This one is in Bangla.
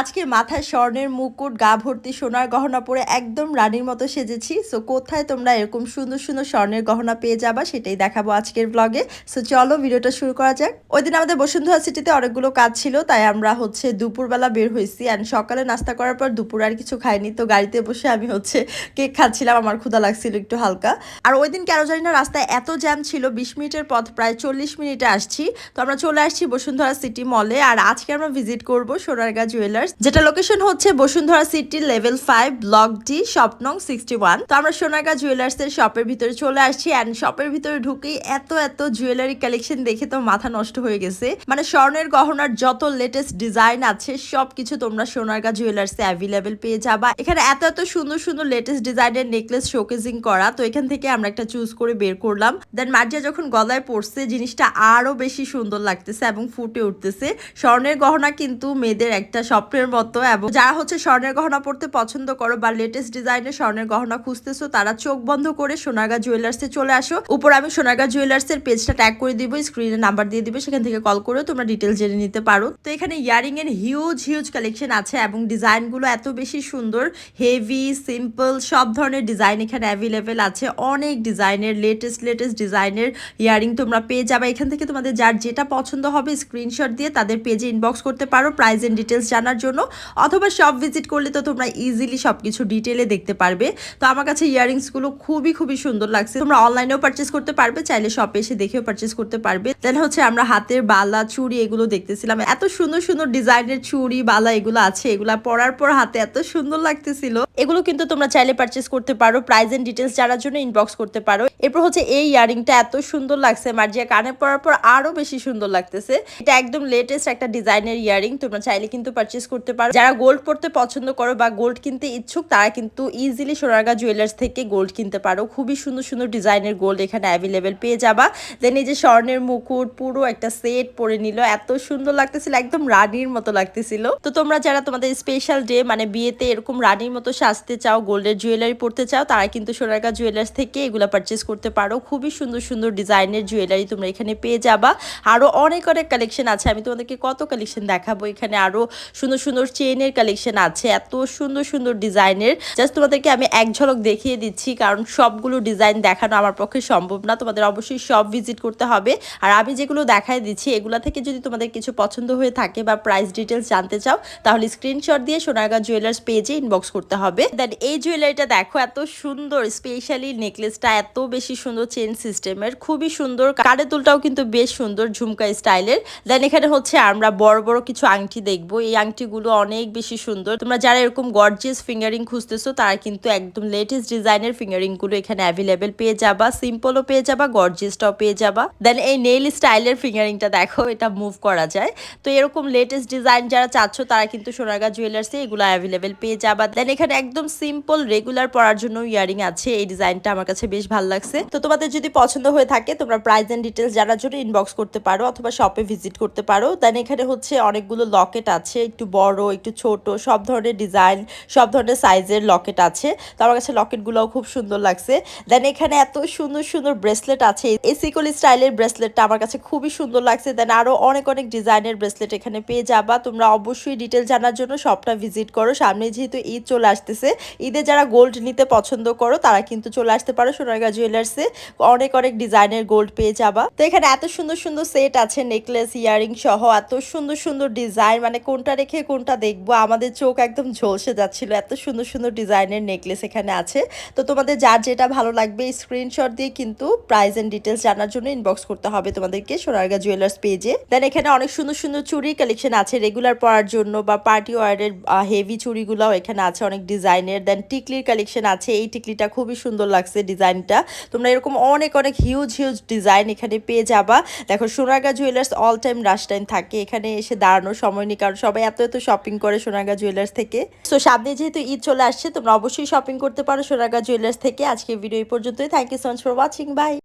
আজকে মাথায় স্বর্ণের মুকুট, গা ভর্তি সোনার গহনা পরে একদম রানীর মতো সেজেছি। সো কোথায় তোমরা এরকম সুন্দর সুন্দর স্বর্ণের গহনা পেয়ে যাবা সেটাই দেখাবো আজকের ব্লগে সো চলো ভিডিওটা শুরু করা যাক। ওই দিন আমাদের বসুন্ধরা সিটিতে অনেকগুলো কাজ ছিল, তাই আমরা হচ্ছে দুপুরবেলা বের হয়েছি অ্যান্ড সকালে নাস্তা করার পর দুপুর আর কিছু খাইনি। তো গাড়িতে বসে আমি হচ্ছে কেক খাচ্ছিলাম, আমার ক্ষুদা লাগছিল একটু হালকা। আর ওই দিন কেন জানি না রাস্তায় এত জ্যাম ছিল, বিশ মিনিটের পথ, প্রায় চল্লিশ মিনিটে আসছি। তো আমরা চলে আসছি বসুন্ধরা সিটি মলে আর আজকে আমরা ভিজিট করব সোনারগা জুয়েলার্স যেটা লোকেশন হচ্ছে Bashundhara City level five block D shop নং সিক্সটি ওয়ান তো আমরা সোনারগা জুয়েলার্স এর শপের ভিতরে চলে আসছি অ্যান্ড শপের ভিতরে ঢুকেই এত এত জুয়েলারি কালেকশন দেখে তো মাথা নষ্ট হয়ে গেছে। মানে স্বর্ণের গহনার যত লেটেস্ট ডিজাইন আছে, সবকিছু তোমরা সোনারগা জুয়েলার্স এ অ্যাভেলেবেল পেয়ে যাবা। এখানে এত এত সুন্দর সুন্দর লেটেস্ট ডিজাইনের নেকলেস শোকেজিং করা। তো এখান থেকে আমরা একটা চুজ করে বের করলাম। দেন মার্জিয়া যখন গলায় পড়ছে জিনিসটা আরও বেশি সুন্দর লাগতেছে এবং ফুটে উঠতেছে। স্বর্ণের গহনা কিন্তু মেয়েদের একটা স্বপ্নের মতো এবং যারা হচ্ছে স্বর্ণের গহনা পড়তে পছন্দ করো বা লেটেস্ট ডিজাইনের স্বর্ণের গহনা খুঁজতেছো, তারা চোখ বন্ধ করে সোনারগা জুয়েলার্সে চলে আসো। উপর আমি সোনারগা জুয়েলার্সের পেজটা ট্যাগ করে দিব স্ক্রিনে নাম্বার দিয়ে দিবে, সেখান থেকে কল করে তোমরা ডিটেলস জেনে নিতে পারো। তো এখানে ইয়ারিং এর হিউজ হিউজ কালেকশন আছে এবং ডিজাইনগুলো এত বেশি সুন্দর হেভি সিম্পল সব ধরনের ডিজাইন এখানে অ্যাভেলেবেল আছে। অনেক ডিজাইনের লেটেস্ট লেটেস্ট ডিজাইনের ইয়ারিং তোমরা পেয়ে যাবে। এখান থেকে তোমাদের যার যেটা পছন্দ হবে স্ক্রিনশট দিয়ে তাদের পেজে ইনবক্স করতে পারো। প্রাইস এন্ড ডিটেলস জানার জন্য, অথবা শপ ভিজিট করলে তো তোমরা ইজিলি সব কিছু ডিটেলে দেখতে পারবে। তো আমার কাছে ইয়ারিংসগুলো খুবই খুবই সুন্দর লাগছে। তোমরা অনলাইনেও পারচেস করতে পারবে, চাইলে শপে এসে দেখেও পারচেস করতে পারবে। দেন হচ্ছে আমরা হাতের বালা, চুড়ি এগুলো দেখতেছিলাম। এত সুন্দর সুন্দর ডিজাইনের চুড়ি, বালা এগুলো আছে। এগুলা পরার পর হাতে এত সুন্দর লাগতেছিল। এগুলো কিন্তু তোমরা চাইলে পারচেস করতে পারো। প্রাইস এন্ড ডিটেলস জানার জন্য ইনবক্স করতে পারো। এরপর হচ্ছে এই ইয়ারিংটা এত সুন্দর লাগছে, মার্জিয়া। কানে পরার পর আরও বেশি সুন্দর লাগতেছে। এটা একদম লেটেস্ট একটা ডিজাইনের ইয়ারিং তোমরা চাইলে কিন্তু পারচেস করতে পারো। যারা গোল্ড পড়তে পছন্দ করো বা গোল্ড কিনতে ইচ্ছুক, তারা কিন্তু ইজিলি সোনারগা জুয়েলার্স থেকে গোল্ড কিনতে পারো। খুবই সুন্দর সুন্দর ডিজাইনের গোল্ড এখানে অ্যাভেলেবেল পেয়ে যাবা। দেন এই যে স্বর্ণের মুকুট, পুরো একটা সেট পরে নিল। এত সুন্দর লাগতেছিল, একদম রানীর মতো লাগতেছিল। তো তোমরা যারা তোমাদের স্পেশাল ডে মানে বিয়েতে এরকম রানীর মতো সাজতে চাও, গোল্ডের জুয়েলারি পড়তে চাও, তারা কিন্তু সোনারগা জুয়েলার্স থেকে এগুলো পারচেস করতে পারো। খুবই সুন্দর সুন্দর ডিজাইনের জুয়েলারি তোমরা এখানে পেয়ে যাবা। আরও অনেক অনেক কালেকশন আছে। আমি তোমাদেরকে কত কালেকশন দেখাবো এখানে। আরও সুন্দর সুন্দর চেনের কালেকশন আছে, এত সুন্দর সুন্দর ডিজাইনের। জাস্ট তোমাদেরকে আমি এক ঝলক দেখিয়ে দিচ্ছি, কারণ সবগুলো ডিজাইন দেখানো আমার পক্ষে সম্ভব না। তোমাদের অবশ্যই সব ভিজিট করতে হবে। আর আমি যেগুলো দেখায় দিচ্ছি, এগুলা থেকে যদি তোমাদের কিছু পছন্দ হয়ে থাকে বা প্রাইস ডিটেলস জানতে চাও, তাহলে স্ক্রিনশট দিয়ে সোনারগা জুয়েলার্স পেজে ইনবক্স করতে হবে। দেন এই জুয়েলারিটা দেখো, এত সুন্দর স্পেশালি নেকলেসটা এত বেশি সুন্দর চেন সিস্টেমের খুবই সুন্দর। কানের দুলটাও কিন্তু বেশ সুন্দর ঝুমকা স্টাইলের দেন এখানে হচ্ছে আমরা বড় বড় কিছু আংটি দেখব। এই আংটিগুলো অনেক বেশি সুন্দর। তোমরা যারা এরকম গর্জিয়াস ফিঙ্গারিং খুঁজতেছো, তারা কিন্তু একদম লেটেস্ট ডিজাইনের ফিঙ্গারিংগুলো এখানে অ্যাভেলেবেল পেয়ে যাবা। সিম্পলও পেয়ে যাবা গর্জিয়াসটাও পেয়ে যাবা। দেন এই নেইল স্টাইলের ফিঙ্গারিংটা দেখো, এটা মুভ করা যায়। তো এরকম লেটেস্ট ডিজাইন যারা চাচ্ছ, তারা কিন্তু সোনারগা জুয়েলার্সে এগুলো অ্যাভেলেবেল পেয়ে যাবা। দেন এখানে একদম সিম্পল রেগুলার পরার জন্য ইয়ারিং আছে। এই ডিজাইনটা আমার কাছে বেশ ভালো লাগছে। তো তোমাদের যদি পছন্দ হয়ে থাকে, তোমরা প্রাইস এন্ড ডিটেলস জানার জন্য ইনবক্স করতে পারো, অথবা শপে ভিজিট করতে পারো। দেন এখানে হচ্ছে অনেকগুলো লকেট আছে, একটু বড়, একটু ছোট, সব ধরনের ডিজাইন সব ধরনের সাইজের লকেট আছে। তো আমার কাছে লকেটগুলোও খুব সুন্দর লাগছে। দেন এখানে এত সুন্দর সুন্দর ব্রেসলেট আছে। এই সিকল স্টাইলের ব্রেসলেটটা আমার কাছে খুবই সুন্দর লাগছে। দেন আরও অনেক অনেক ডিজাইনের ব্রেসলেট এখানে পেয়ে যাবা। তোমরা অবশ্যই ডিটেল জানার জন্য শপটা ভিজিট করো। সামনে যেহেতু ঈদ চলে আসতেছে, ঈদে যারা গোল্ড নিতে পছন্দ করো, তারা কিন্তু চলে আসতে পারো সোনারগা জুয়েলার্সে অনেক অনেক ডিজাইনের গোল্ড পেয়ে যাবা। তো এখানে এত সুন্দর সুন্দর সেট আছে নেকলেস ইয়ারিং সহ। এত সুন্দর সুন্দর ডিজাইন মানে কোনটা রেখে কোনটা দেখব? আমাদের চোখ একদম ঝলসে যাচ্ছিল। এত সুন্দর সুন্দর ডিজাইনের নেকলেস এখানে আছে। তো তোমাদের যার যেটা ভালো লাগবে স্ক্রিনশট দিয়ে কিন্তু প্রাইস এন্ড ডিটেলস জানার জন্য ইনবক্স করতে হবে তোমাদেরকে সোনারগা জুয়েলার্স পেজে দেন এখানে অনেক সুন্দর সুন্দর চুড়ি কালেকশন আছে রেগুলার পরার জন্য বা পার্টি ওয়ারের হেভি চুড়িগুলোও এখানে আছে অনেক ডিজাইনের দেন টিকলির কালেকশন আছে, এই টিকলিটা খুবই সুন্দর লাগছে ডিজাইনটা তোমরা এরকম অনেক অনেক হিউজ হিউজ ডিজাইন এখানে পেয়ে যাবা। দেখো Sonargaon jewellers all time rush time থাকে। এখানে এসে দাঁড়ানোর সময় নেই, কারণ সবাই এত এত শপিং করে সোনাগা জুয়েলার্স থেকে। সো সামনে যেহেতু ঈদ চলে আসছে, তোমরা অবশ্যই শপিং করতে পারো সোনাগা জুয়েলার্স থেকে। আজকে ভিডিও এই পর্যন্তই। Thank you so much for watching bye